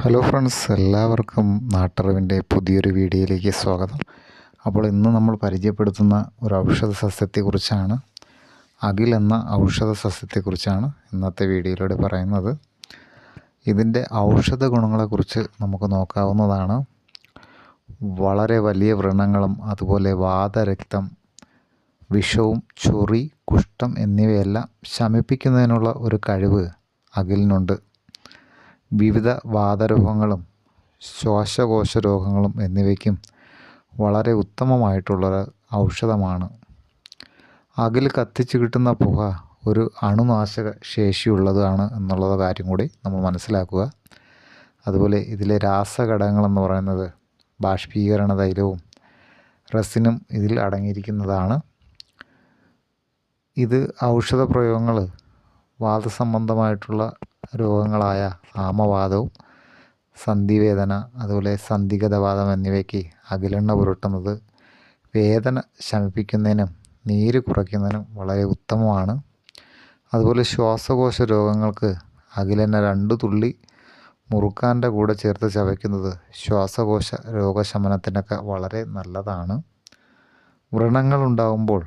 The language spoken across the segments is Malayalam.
ഹലോ ഫ്രണ്ട്സ് എല്ലാവർക്കും നാട്ടറിവിന്റെ പുതിയൊരു വീഡിയോയിലേക്ക് സ്വാഗതം. അപ്പോൾ ഇന്ന് നമ്മൾ പരിചയപ്പെടുത്തുന്ന ഒരു ഔഷധ സസ്യത്തെക്കുറിച്ചാണ്. അകിൽ എന്ന ഔഷധ സസ്യത്തെക്കുറിച്ചാണ് ഇന്നത്തെ വീഡിയോയിലൂടെ പറയുന്നത്. ഇതിന്റെ ഔഷധ ഗുണങ്ങളെക്കുറിച്ച് നമുക്ക് നോക്കാവുന്നതാണ്. വളരെ വലിയ വ്രണങ്ങളും അതുപോലെ വാതരക്തം വിഷവും ചൊറി കുഷ്ഠം എന്നിവയെല്ലാം ശമിപ്പിക്കുന്നതിനുള്ള ഒരു കഴിവ് അകിലിനുണ്ട് വിവിധ വാതരോഗങ്ങളും ശ്വാസകോശ രോഗങ്ങളും എന്നിവയ്ക്കും വളരെ ഉത്തമമായിട്ടുള്ളൊരു ഔഷധമാണ്. അകിൽ കത്തിച്ച് കിട്ടുന്ന പുക ഒരു അണുനാശക ശേഷിയുള്ളതാണ് എന്നുള്ള കാര്യം കൂടി നമ്മൾ മനസ്സിലാക്കുക. അതുപോലെ ഇതിലെ രാസഘടകങ്ങളെന്ന് പറയുന്നത് ബാഷ്പീകരണ തൈലവും റസിനും ഇതിൽ അടങ്ങിയിരിക്കുന്നതാണ്. ഇത് ഔഷധ പ്രയോഗങ്ങൾ വാദസംബന്ധമായിട്ടുള്ള രോഗങ്ങളായ ആമവാദവും സന്ധിവേദന അതുപോലെ സന്ധിഗതവാദം എന്നിവയ്ക്ക് അകിലെണ്ണ പുരട്ടുന്നത് വേദന ശമിപ്പിക്കുന്നതിനും നീര് കുറയ്ക്കുന്നതിനും വളരെ ഉത്തമമാണ്. അതുപോലെ ശ്വാസകോശ രോഗങ്ങൾക്ക് അകിലെണ്ണ രണ്ട് തുള്ളി മുറുക്കാന്റെ കൂടെ ചേർത്ത് ചവയ്ക്കുന്നത് ശ്വാസകോശ രോഗശമനത്തിനൊക്കെ വളരെ നല്ലതാണ്. വ്രണങ്ങളുണ്ടാകുമ്പോൾ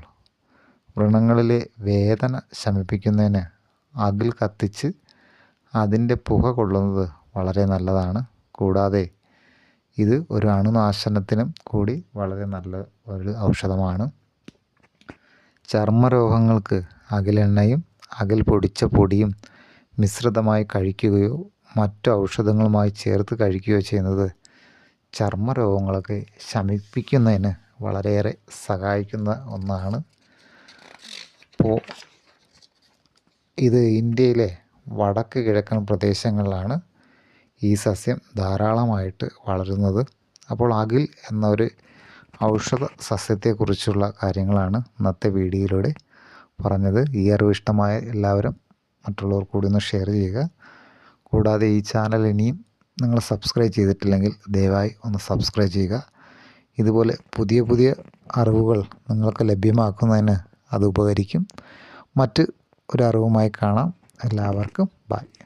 വ്രണങ്ങളിലെ വേദന ശമിപ്പിക്കുന്നതിന് അകിൽ കത്തിച്ച് അതിന്റെ പുക കൊള്ളുന്നത് വളരെ നല്ലതാണ്. കൂടാതെ ഇത് ഒരു അണുനാശനത്തിനും കൂടി വളരെ നല്ല ഒരു ഔഷധമാണ്. ചർമ്മരോഗങ്ങൾക്ക് അകിലെണ്ണയും അകിൽ പൊടിച്ച പൊടിയും മിശ്രിതമായി കഴിക്കുകയോ മറ്റു ഔഷധങ്ങളുമായി ചേർത്ത് കഴിക്കുകയോ ചെയ്യുന്നത് ചർമ്മരോഗങ്ങളൊക്കെ ശമിപ്പിക്കുന്നതിന് വളരെയേറെ സഹായിക്കുന്ന ഒന്നാണ്. അപ്പോൾ ഇത് ഇന്ത്യയിലെ വടക്ക് കിഴക്കൻ പ്രദേശങ്ങളിലാണ് ഈ സസ്യം ധാരാളമായിട്ട് വളരുന്നത്. അപ്പോൾ അകിൽ എന്നൊരു ഔഷധ സസ്യത്തെക്കുറിച്ചുള്ള കാര്യങ്ങളാണ് ഇന്നത്തെ വീഡിയോയിലൂടെ പറഞ്ഞത്. ഈ അറിവ് ഇഷ്ടമായ എല്ലാവരും മറ്റുള്ളവർ കൂടി ഒന്ന് ഷെയർ ചെയ്യുക. കൂടാതെ ഈ ചാനൽ ഇനിയും നിങ്ങൾ സബ്സ്ക്രൈബ് ചെയ്തിട്ടില്ലെങ്കിൽ ദയവായി ഒന്ന് സബ്സ്ക്രൈബ് ചെയ്യുക. ഇതുപോലെ പുതിയ പുതിയ അറിവുകൾ നിങ്ങൾക്ക് ലഭ്യമാക്കുന്നതിന് അത് ഉപകരിക്കും. മറ്റ് ഒരു അറിവുമായി കാണാം. എല്ലാവർക്കും ബൈ.